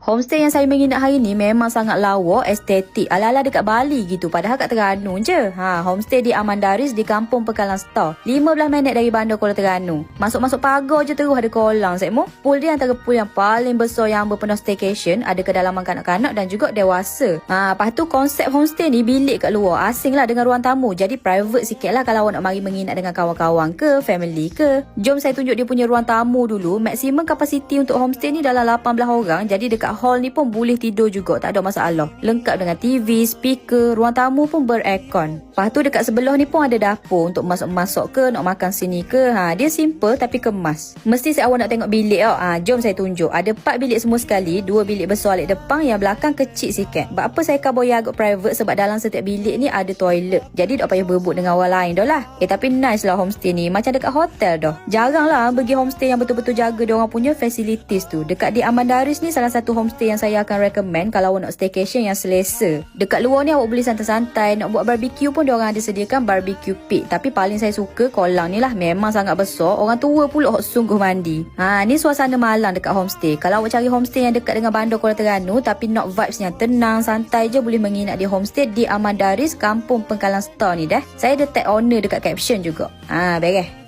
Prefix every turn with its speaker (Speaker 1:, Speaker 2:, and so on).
Speaker 1: Homestay yang saya menginap hari ni memang sangat lawa, estetik. Ala-ala dekat Bali gitu. Padahal kat Terengganu je. Ha, homestay di Amandaris di Kampung Pekalan Star. 15 minit dari bandar Kuala Terengganu. Masuk-masuk pagar je terus ada kolam, Sekmo. Pool dia antara pool yang paling besar yang berpenuh staycation. Ada kedalaman kanak-kanak dan juga dewasa. Ha, lepas tu konsep homestay ni bilik kat luar. Asing lah dengan ruang tamu. Jadi private sikit lah kalau awak nak mari menginap dengan kawan-kawan ke, family ke. Jom saya tunjuk dia punya ruang tamu dulu. Maximum capacity untuk homestay ni dalam 18 orang. Jadi dekat hall ni pun boleh tidur juga. Tak ada masalah. Lengkap dengan TV, speaker, ruang tamu pun beraircon. Lepas tu dekat sebelah ni pun ada dapur untuk masuk-masuk ke, nak makan sini ke. Ha, dia simple tapi kemas. Mesti saya awak nak tengok bilik tau. Ha, jom saya tunjuk. Ada 4 bilik semua sekali. Dua bilik besar alik depan, yang belakang kecil sikit. Buat apa saya kabur agak private sebab dalam setiap bilik ni ada toilet. Jadi tak payah berebut dengan orang lain dah lah. Eh tapi nice lah homestay ni. Macam dekat hotel dah. Jarang lah pergi homestay yang betul-betul jaga dia orang punya facilities tu. Dekat di Amandaris ni salah satu homestay yang saya akan recommend kalau awak nak staycation yang selesa. Dekat luar ni awak boleh santai-santai. Nak buat barbecue pun diorang ada sediakan barbecue pit. Tapi paling saya suka kolam ni lah. Memang sangat besar. Orang tua pula hok sungguh mandi. Ha, ni suasana malam dekat homestay. Kalau awak cari homestay yang dekat dengan bandar Kuala Terengganu tapi nak vibes yang tenang, santai je boleh menginap di homestay di Amandaris, Kampung Pengkalan Store ni dah. Saya ada tag owner dekat caption juga. Ha, beres.